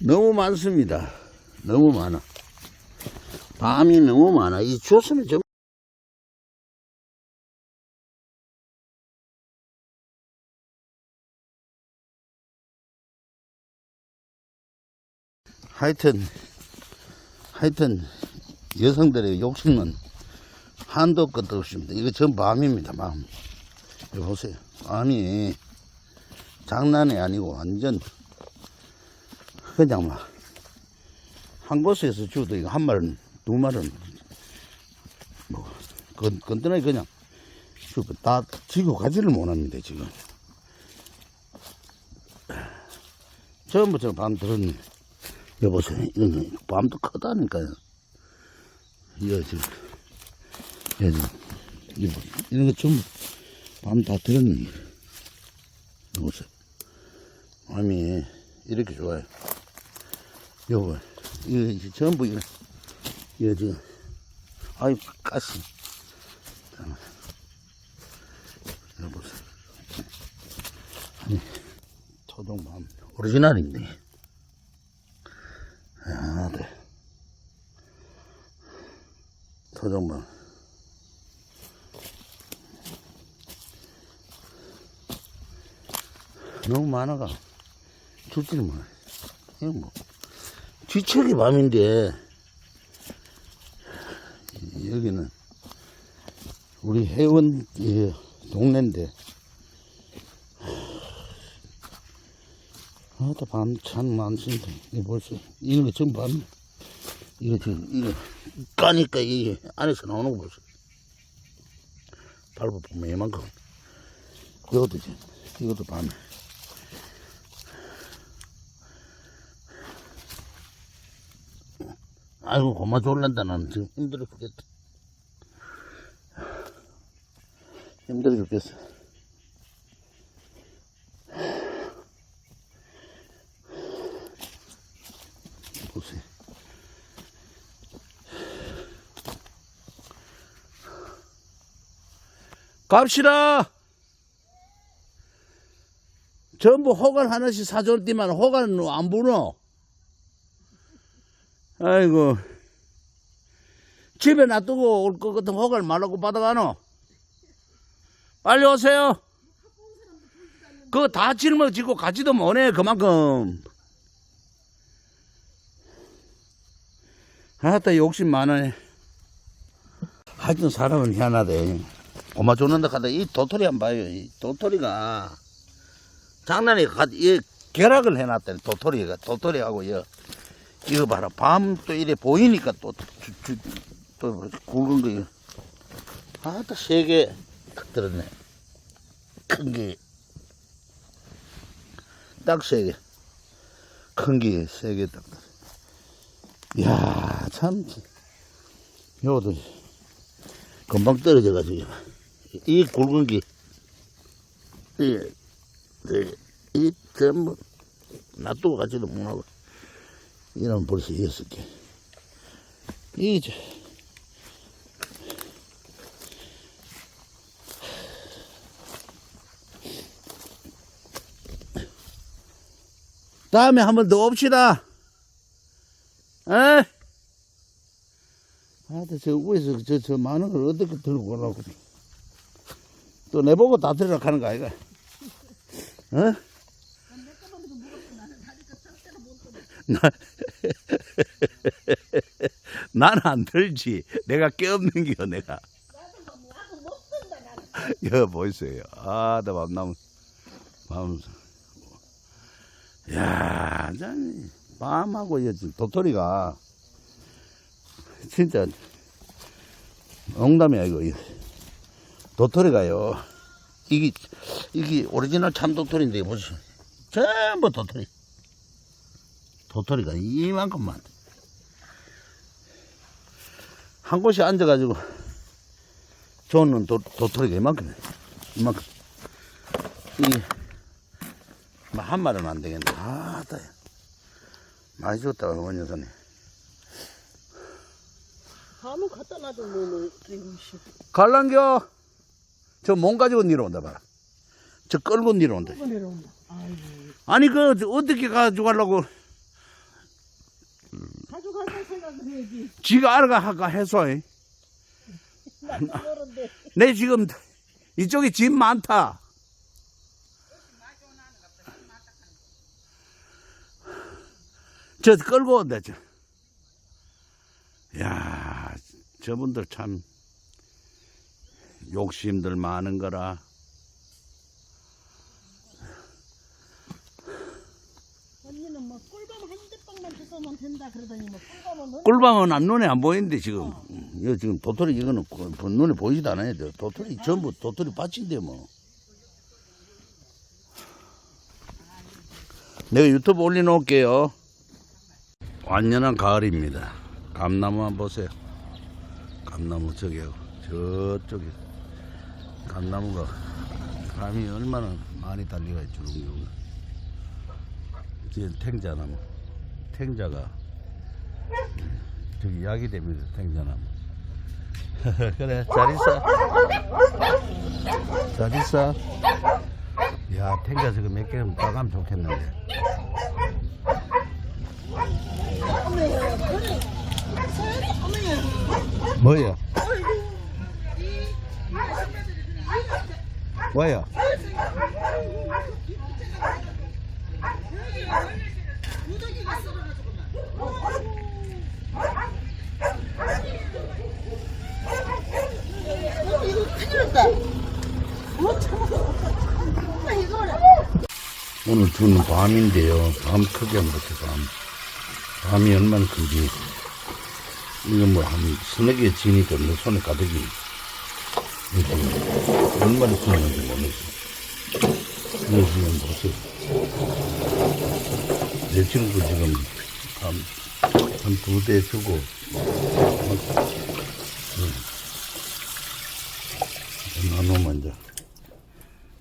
너무 많습니다. 너무 많아. 밤이 너무 많아. 이 주웠으면 좀. 하여튼, 하여튼, 여성들의 욕심은 한도 끝도 없습니다. 이거 전 밤입니다, 밤. 이거 보세요. 밤이 장난이 아니고 완전 그냥 막, 한 곳에서 주도 이거 한 마리는, 두 마리는, 뭐, 건, 건드나게 그냥, 주고 다 지고 가지를 못합니다, 지금. 처음부터 밤 들었네. 여보세요. 이건 밤도 크다니까요. 이거 지금, 지금, 이거, 이런 거 전부 밤다 들었네. 여보세요. 밤이 이렇게 좋아요. 요거, 이거 이제 전부 이거, 이거 지금, 가시. 잠깐만. 여보세요. 아니, 토종밤, 오리지널인데. 아, 네. 토종밤. 너무 많아가. 줄지를 못해. 이거 뭐. 뒤척이 밤인데, 여기는 우리 회원 예, 동네인데, 아따 밤참 많습니다. 이거 벌써, 이거 지금 밤, 이거 지금, 이거 까니까 이 안에서 나오는 거 벌써. 밟아보면 이만큼. 이것도 지금, 이것도 밤에. 아이고 고마 졸란다 나는 지금 힘들어 죽겠다. 힘들어 죽겠어. 보세요. 갑시다! 전부 호갈 하나씩 사줄 때만 호갈은 안 부노 아이고. 집에 놔두고 올 것 같은 호갈 말라고 받아가노? 빨리 오세요. 그거 다 짊어지고 가지도 못해, 그만큼. 아따, 욕심 많네. 하여튼 사람은 희한하대. 고마 줬는다 하다 이 도토리 한번 봐요. 이 도토리가 장난이 가, 이 결합을 해놨대, 도토리가. 도토리하고, 이 이거 봐라. 밤 또 이래 보이니까 또, 주, 주, 또 굵은 거, 이거. 아, 또 세개 들었네. 큰 게. 딱 세 개. 큰 게 세 개 딱. 이야, 참. 요것도 금방 떨어져가지고. 이 굵은 게. 이, 이, 이 전부 놔두고 가지도 못하고. 이러면 벌써 여섯 개. 이제 다음에 한 번 더 옵시다. 에? 아, 저 위에서 저, 저 많은 걸 어떻게 들고 오라고. 또 내보고 다 들으라 하는 거 아이가? 어? 나, 나는 안 들지. 내가 깨없는 겨, 내가. 여, 보이세요. 아, 나 밤나무, 밤, 야, 참, 밤하고, 이 도토리가, 진짜, 농담이야, 이거. 도토리가요. 이게, 이게 오리지널 참 도토리인데, 보세요. 전부 도토리. 도토리가 이만큼만. 한 곳에 앉아가지고, 좋은 도, 도토리가 이만큼이야. 이만큼. 이게, 뭐한 마리는 안 되겠네. 아, 따 많이 줬다, 어머니 여사님. 한번 갖다 놔도 뭐, 뭐, 이씨. 갈랑겨! 저 몸 가지고 내려온다, 봐라. 저 끌고 내려온다. 아니, 그, 저 어떻게 가져가려고. 가져간다 생각을 해야지. 지가 알아가 할까 해서. 이. 나도 모른데. 내 지금 이쪽에 집 많다. 저 끌고 온다, 저. 야, 저분들 참 욕심들 많은 거라. 언니는 뭐 꿀밤 한 대빵만 주서면 된다 그러더니 뭐 꿀밤은 뭐안 눈에 안 보이는데 지금. 이거 지금 도토리 이거는 그- 그 눈에 보이지도 않아요. 저 도토리 전부 도토리 밭인데 뭐. 내가 유튜브 올려놓을게요. 완연한 가을입니다. 감나무 한번 보세요. 감나무 저기요. 저쪽에 감나무가 감이 얼마나 많이 달려가 있죠. 뒤에 탱자나무. 탱자가 저기 약이 됩니다. 탱자나무. 그래 잘 있어. 잘 있어. 야 탱자 저거 몇 개는 따가면 좋겠는데. 뭐야? 뭐야? 이거 큰일 났다. 뭐 참아. 이거를. 오늘 주는 밤인데요. 밤 크게 한번 보세요. 밤. 밤이 얼마나 큰지. 이거 뭐 한 서너 개 지니까 내 손에 가득이. 지금 얼마나 크는지 모르겠어. 이거 지금 보세요. 내 친구 지금 한, 한두 대 주고. 나누면 이제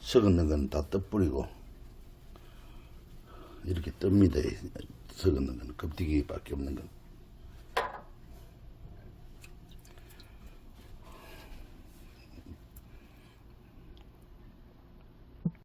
썩은 건 다 떠뿌리고. 이렇게 뜹니다. 썩은 건 껍데기밖에 없는 건.